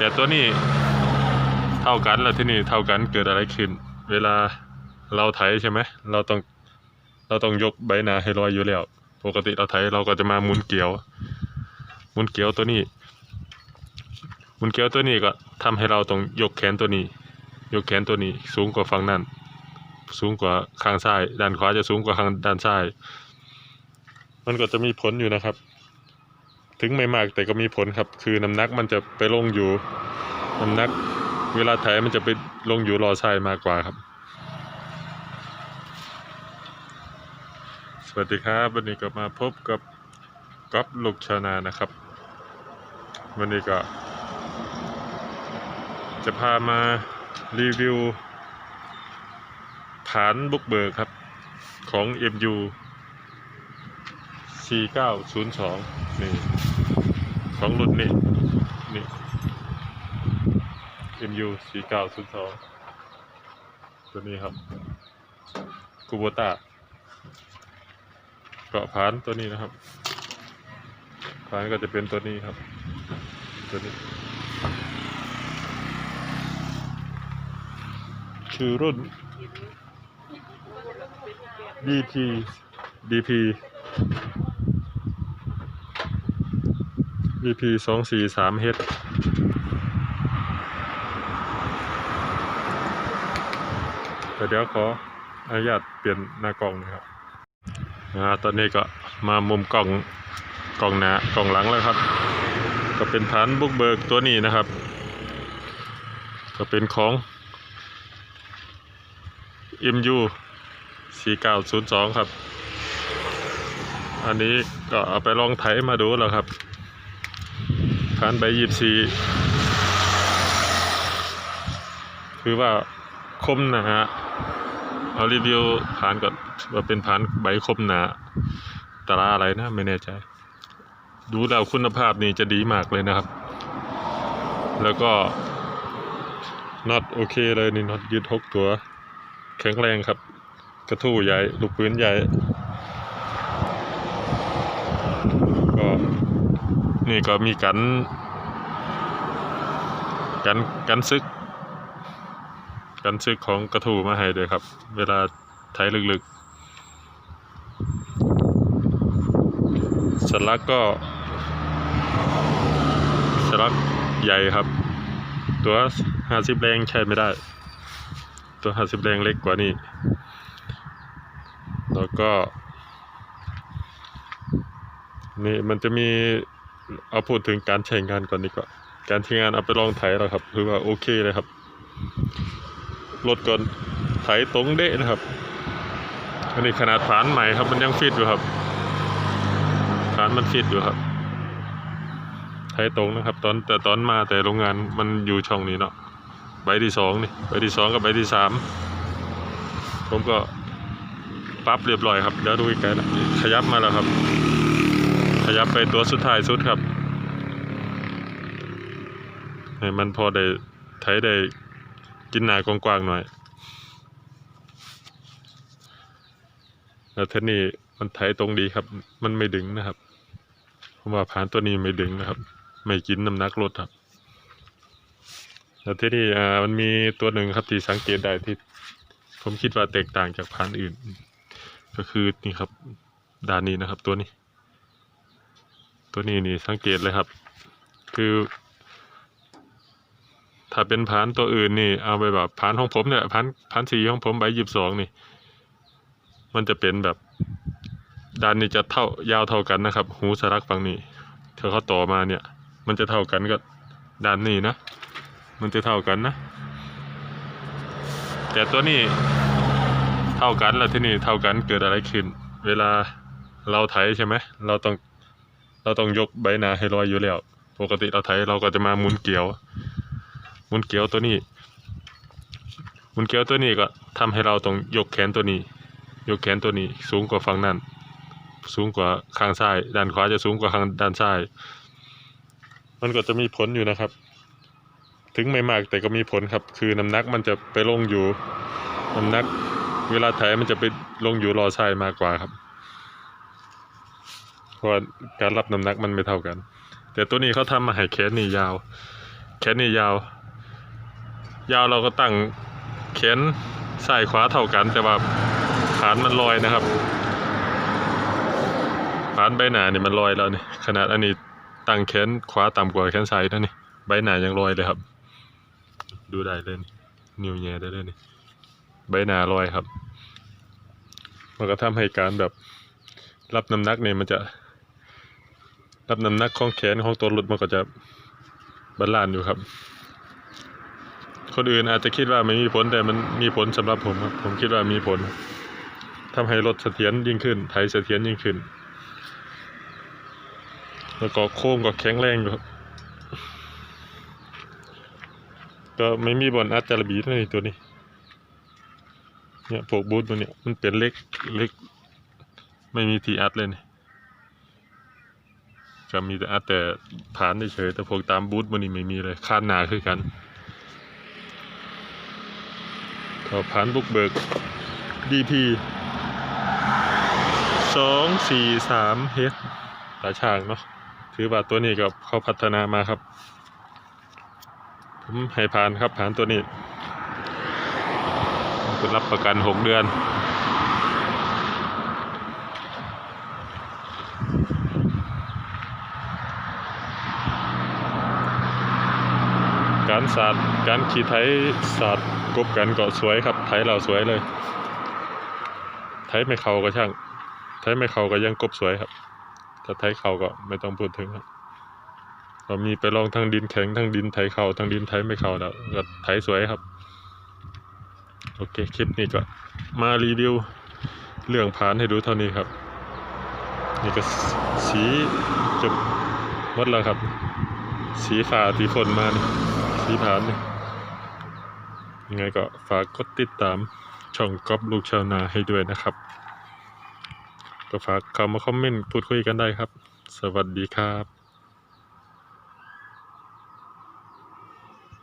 แต่ตัวนี้เท่ากันแล้วที่นี่เท่ากันเกิดอะไรขึ้น เวลาเราไถใช่ไหมเราต้องเราต้องยกใบหนาให้ลอยอยู่แล้ว ปกติเราไถเราก็จะมาหมุนเกลียวหมุนเกลียวตัวนี้หมุนเกลียวตัวนี้ก็ทำให้เราต้องยกแขนตัวนี้ ยกแขนตัวนี้สูงกว่าฝั่งนั้นสูงกว่าข้างซ้าย ด้านขวาจะสูงกว่าข้างด้านซ้าย มันก็จะมีผลอยู่นะครับ ถึงไม่มากแต่ก็มีผลครับ คือน้ำหนักมันจะไปลงอยู่น้ำหนัก เวลาไถมันจะไปลงอยู่รอซ้ายมากกว่าครับ สวัสดีครับ วันนี้ก็มาพบกับก๊อฟลูกชานานะครับ วันนี้ก็ จะพามารีวิว ฐานบุกเบิกครับของ MU 4902นี่ของรุ่นนี้นี่ MU 4902ตัวนี้ครับกูโบต้าเกาะผานตัวนี้นะครับผานก็จะเป็นตัวนี้ครับ ตัวนี้ คือรุ่น DP DP DP สองสี่สามเฮดแต่เดี๋ยวขออนุญาตเปลี่ยนหน้ากล้องนะครับอ่าตอนนี้ก็มามุมกล้องกล้องหน้ากล้องหลังแล้วครับ ก็เป็นฐานบุกเบิกตัวนี้นะครับ ก็เป็นของ MU 4902 ครับ อันนี้ก็เอาไปลองไถมาดูแล้วครับ ผ่านใบยีบสีคือว่าคมนะฮะเอารีวิวผ่านก่อนว่าเป็นผ่านใบคมหนาตราอะไรนะ ไม่แน่ใจ ดูแล้วคุณภาพนี่จะดีมากเลยนะครับ แล้วก็น็อตโอเคเลยนี่น็อตยืดหกตัว แข็งแรงครับ กระทู้ใหญ่ ลูกปืนใหญ่ นี่ก็มีกัน กันกันซึก กันซึกของกระทู้มาให้ด้วยครับ เวลาไถลึกๆสลักก็สลักใหญ่ครับ ตัวห้าสิบแรงใช้ไม่ได้ ตัวห้าสิบแรงเล็กกว่านี้ แล้วก็นี่มันจะมี เอาพูดถึงการใช้งานก่อนดีกว่า การใช้งานเอาไปลองไถแล้วครับคือว่าโอเคเลยครับ รถก่อนไถตรงเดะนะครับ อันนี้ขนาดฐานใหม่ครับ มันยังฟิตอยู่ครับ ฐานมันฟิตอยู่ครับ ไถตรงนะครับ ตอนแต่ตอนมาแต่โรงงานมันอยู่ช่องนี้เนาะ ใบที่สองนี่ ใบที่สองกับใบที่สามผมก็ปรับเรียบร้อยครับ เดี๋ยวดูอีกไกลนะขยับมาแล้วครับ ขยับไปตัวสุดท้ายสุดครับ ให้มันพอได้ไถได้กินหนากว้างๆหน่อย แล้วเท่านี้มันไถตรงดีครับ มันไม่ดึงนะครับผมว่าผ่านตัวนี้ไม่ดึงนะครับ ไม่กินน้ำหนักรถครับ แล้วที่นี่อ่ามันมีตัวหนึ่งครับที่สังเกตได้ที่ ผมคิดว่าแตกต่างจากพันธุ์อื่น ก็คือนี่ครับด้านนี้นะครับตัวนี้ ตัวนี้นี่สังเกตเลยครับ คือ ถ้าเป็นพานตัวอื่นนี่ เอาไปแบบพานของผมเนี่ยพานพานสีของผมใบยี่สิบสองนี่ มันจะเป็นแบบด้านนี้จะเท่ายาวเท่ากันนะครับ หูสลักฝั่งนี้เธอเขาต่อมาเนี่ย มันจะเท่ากันกับด้านนี้นะ มันจะเท่ากันนะ แต่ตัวนี้เท่ากันแล้วที่นี่เท่ากันเกิดอะไรขึ้น เวลาเราไถใช่ไหมเราต้อง เราต้องยกใบหนาให้ลอยอยู่แล้ว ปกติเราไถเราก็จะมาหมุนเกลียวหมุนเกลียวตัวนี้หมุนเกลียวตัวนี้ก็ทำให้เราต้องยกแขนตัวนี้ ยกแขนตัวนี้ สูงกว่าฝั่งนั้น สูงกว่าข้างซ้าย ด้านขวาจะสูงกว่าข้างด้านซ้าย มันก็จะมีผลอยู่นะครับ ถึงไม่มากแต่ก็มีผลครับ คือน้ำหนักมันจะไปลงอยู่น้ำหนักเวลาไถมันจะไปลงอยู่รอซ้ายมากกว่าครับ เพราะการรับน้ำหนักมันไม่เท่ากัน แต่ตัวนี้เขาทำมาให้แขนนี่ยาว แขนนี่ยาว ยาวเราก็ตั้งแขนซ้ายขวาเท่ากัน แต่ว่าฐานมันลอยนะครับฐานใบหน้านี่มันลอยแล้วนี่ขนาดอันนี้ตั้งแขนขวาต่ำกว่าแขนซ้ายนั่นนี่ใบหน้ายังลอยเลยครับ ดูได้เลยนิ้วแย่ได้เลยนี่ใบหน้าลอยครับ มันก็ทำให้การแบบรับน้ำหนักเนี่ยมันจะ รับน้ำหนักของแขนของตัวรถมันก็จะบาลานซ์อยู่ครับ คนอื่นอาจจะคิดว่าไม่มีผลแต่มันมีผลสำหรับผมครับผมคิดว่ามีผลทำให้รถเสถียรยิ่งขึ้นไถเสถียรยิ่งขึ้น แล้วก็โค้งก็แข็งแรงอยู่ครับก็ไม่มีบอลอัดจารบีเลยตัวนี้ เนี่ยพวกบูทมันเนี่ยมันเป็นเล็กเล็ก ไม่มีทีอัดเลยนี่ ก็มีแต่อัดแต่ผ่านเฉยแต่พวกตามบูทมันนี่ไม่มีเลยคาดหนาคือกันก็ผ่านบุกเบิก DP สองสี่สามเฮดตาช่างเนาะถือว่าตัวนี้ก็เขาพัฒนามาครับ ผมให้ผ่านครับผ่านตัวนี้คุณรับประกันหกเดือน การสาดการขี่ไถสาดกบกันก็สวยครับไถเราสวยเลยไถไม่เขาก็ช่างไถไม่เขาก็ยังกบสวยครับถ้าไถเขาก็ไม่ต้องพูดถึงครับเรามีไปลองทั้งดินแข็งทั้งดินไถเขาทั้งดินไถไม่เข่าแล้วก็ไถสวยครับ โอเคคลิปนี้ก็มารีวิวเรื่องผ่านให้ดูเท่านี้ครับ นี่ก็สีจบหมดแล้วครับ สีฟ้าที่ฝนมานี่ สีผ่านนี่ยังไงก็ฝากกดติดตามช่องก๊อฟลูกชาวนาให้ด้วยนะครับ ก็ฝากเข้ามาคอมเมนต์พูดคุยกันได้ครับ สวัสดีครับ